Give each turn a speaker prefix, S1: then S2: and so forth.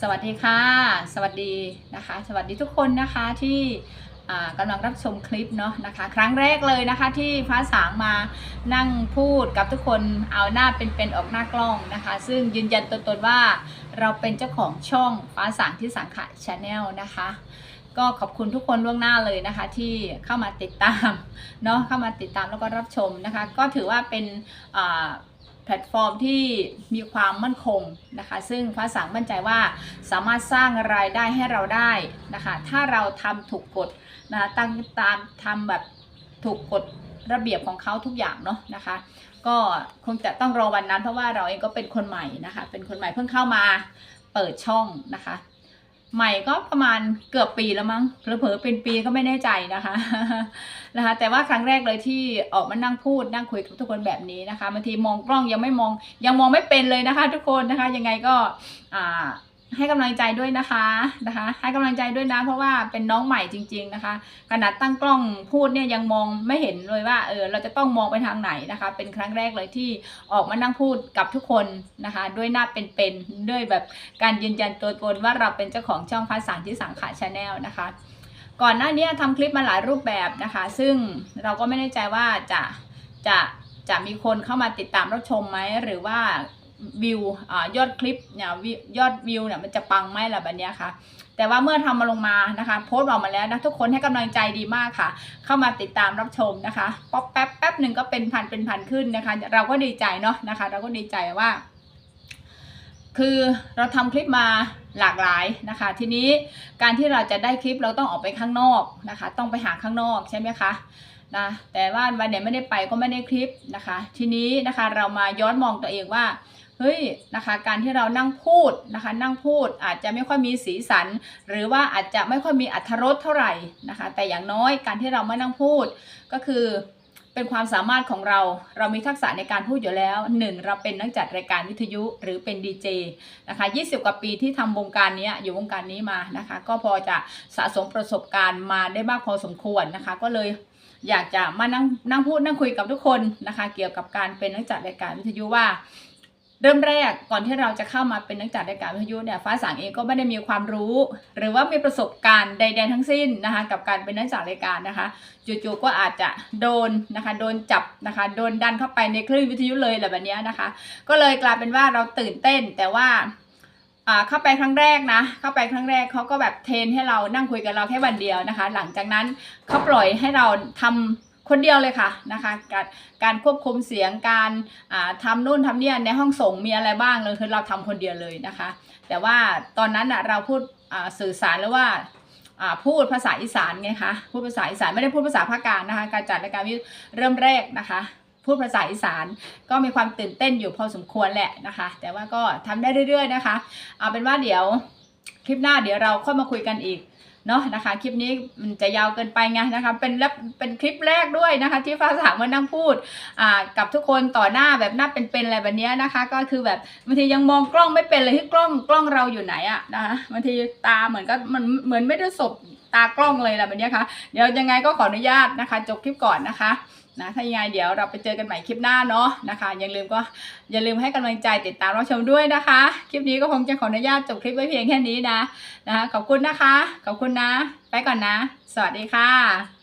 S1: สวัสดีค่ะ สวัสดีนะคะ สวัสดีทุกคนนะคะที่อ่ากำลังรับชมคลิปเนาะนะคะ ครั้งแรกเลยนะคะที่ฟ้าสางมานั่งพูดกับทุกคนเอาหน้าเป็นๆออกหน้ากล้องนะคะ ซึ่งยืนยันตัวตนว่าเราเป็นเจ้าของช่องฟ้าสางที่สังขะชาแนลนะคะ ก็ขอบคุณทุกคนล่วงหน้าเลยนะคะ ที่เข้ามาติดตามเนาะเข้ามาติดตามแล้วก็รับชมนะคะ ก็ถือว่าเป็นอ่า แพลตฟอร์มที่มีความมั่นคงนะคะ ซึ่งฟ้าสางมั่นใจว่าสามารถสร้างรายได้ให้เราได้นะคะ ถ้าเราทำถูกกฎนะะตั้งตามทำแบบถูกกฎระเบียบของเขาทุกอย่างเนาะนะคะ ก็คงจะต้องรอวันนั้นเพราะว่าเราเองก็เป็นคนใหม่นะคะ เป็นคนใหม่เพิ่งเข้ามาเปิดช่องนะคะ ใหม่ก็ประมาณเกือบปีแล้วมั้งเผลอๆเป็นปีก็ไม่แน่ใจนะคะนะคะ แต่ว่าครั้งแรกเลยที่ออกมานั่งพูดนั่งคุยกับทุกคนแบบนี้นะคะบางทีมองกล้องยังไม่มองยังมองไม่เป็นเลยนะคะ ทุกคนนะคะ ยังไงก็อ่า ให้กำลังใจด้วยนะคะนะคะ ให้กำลังใจด้วยนะเพราะว่าเป็นน้องใหม่จริง ๆนะคะขนาดตั้งกล้องพูดเนี่ยยังมองไม่เห็นเลยว่าเออเราจะต้องมองไปทางไหนนะคะ เป็นครั้งแรกเลยที่ออกมานั่งพูดกับทุกคนนะคะ ด้วยหน้าเป็นๆด้วยแบบการยืนยันตัวตนว่าเราเป็นเจ้าของช่องภาษาที่สังขะชาแนลนะคะ ก่อนหน้านี้ทำคลิปมาหลายรูปแบบนะคะ ซึ่งเราก็ไม่แน่ใจว่าจะจะจะมีคนเข้ามาติดตามรับชมไหมหรือว่า วิวอยอดคลิปเนี่ยยอดวิวเนี่ยมันจะปังไหมล่ะแบบเนี้ยค่ะ แต่ว่าเมื่อทำมาลงมานะคะ โพสต์ออกมาแล้วนะทุกคนให้กำลังใจดีมากค่ะ เข้ามาติดตามรับชมนะคะป๊อปแป๊บแป๊บหนึ่งก็เป็นพันเป็นพันขึ้นนะคะ เราก็ดีใจเนาะนะคะ เราก็ดีใจว่า คือเราทำคลิปมาหลากหลายนะคะ ทีนี้การที่เราจะได้คลิปเราต้องออกไปข้างนอกนะคะ ต้องไปหาข้างนอกใช่ไหมคะนะแต่ว่าวันไหนไม่ได้ไปก็ไม่ได้คลิปนะคะ ทีนี้นะคะเรามาย้อนมองตัวเองว่า เฮ้ยนะคะ การที่เรานั่งพูดนะคะ นั่งพูดอาจจะไม่ค่อยมีสีสัน หรือว่าอาจจะไม่ค่อยมีอรรถรสเท่าไหร่นะคะ แต่อย่างน้อยการที่เรามานั่งพูดก็คือเป็นความสามารถของเรา เรามีทักษะในการพูดอยู่แล้วหนึ่งเราเป็นนักจัดรายการวิทยุหรือเป็นดีเจนะคะ 20 กว่าปีที่ทำวงการนี้อยู่วงการนี้มานะคะ ก็พอจะสะสมประสบการณ์มาได้มากพอสมควรนะคะ ก็เลยอยากจะมานั่งนั่งพูดนั่งคุยกับทุกคนนะคะ เกี่ยวกับการเป็นนักจัดรายการวิทยุว่า เริ่มแรกก่อนที่เราจะเข้ามาเป็นนักจัดรายการวิทยุเนี่ยฟ้าสางเองก็ไม่ได้มีความรู้ หรือว่ามีประสบการณ์ใดๆทั้งสิ้นนะคะกับการเป็นนักจัดรายการนะคะจู่ๆก็อาจจะโดนนะคะโดนจับนะคะโดนดันเข้าไปในคลื่นวิทยุเลยแบบนี้นะคะ ก็เลยกลายเป็นว่าเราตื่นเต้นแต่ว่าอ่าเข้าไปครั้งแรกนะ เข้าไปครั้งแรกเขาก็แบบเทรนให้เรานั่งคุยกับเราแค่วันเดียวนะคะ หลังจากนั้นเขาปล่อยให้เราทำ คนเดียวเลยค่ะนะคะการการควบคุมเสียงการอ่าทำนู่นทำเนี่ยในห้องส่งมีอะไรบ้างเลยคือเราทำคนเดียวเลยนะคะ แต่ว่าตอนนั้นอะเราพูดสื่อสารหรือว่าพูดภาษาอีสานไงคะพูดภาษาอีสานไม่ได้พูดภาษาภาคกลางนะคะ การจัดรายการวิเริ่มแรกนะคะ พูดภาษาอีสานก็มีความตื่นเต้นอยู่พอสมควรแหละนะคะ แต่ว่าก็ทำได้เรื่อย ๆ นะคะ เอาเป็นว่าเดี๋ยวคลิปหน้าเดี๋ยวเราค่อยมาคุยกันอีก เนาะนะคะ คลิปนี้มันจะยาวเกินไปไงนะคะ เป็นแล้วเป็นคลิปแรกด้วยนะคะ ที่ฟ้าสางมานั่งพูดอ่ากับทุกคนต่อหน้าแบบหน้าเป็นๆอะไรแบบนี้นะคะ ก็คือแบบบางทียังมองกล้องไม่เป็นเลยที่กล้องกล้องเราอยู่ไหนอะนะคะบางทีตาเหมือนก็มันเหมือนไม่ได้สบตากล้องเลยแหละแบบนี้ค่ะเดี๋ยวยังไงก็ขออนุญาตนะคะ จบคลิปก่อนนะคะ นะถ้ายังไงเดี๋ยวเราไปเจอกันใหม่คลิปหน้าเนาะนะคะอย่าลืมก็อย่าลืมให้กำลังใจติดตามรับชมด้วยนะคะ คลิปนี้ก็คงจะขออนุญาตจบคลิปไว้เพียงแค่นี้นะนะคะขอบคุณนะคะ ขอบคุณนะ ไปก่อนนะ สวัสดีค่ะ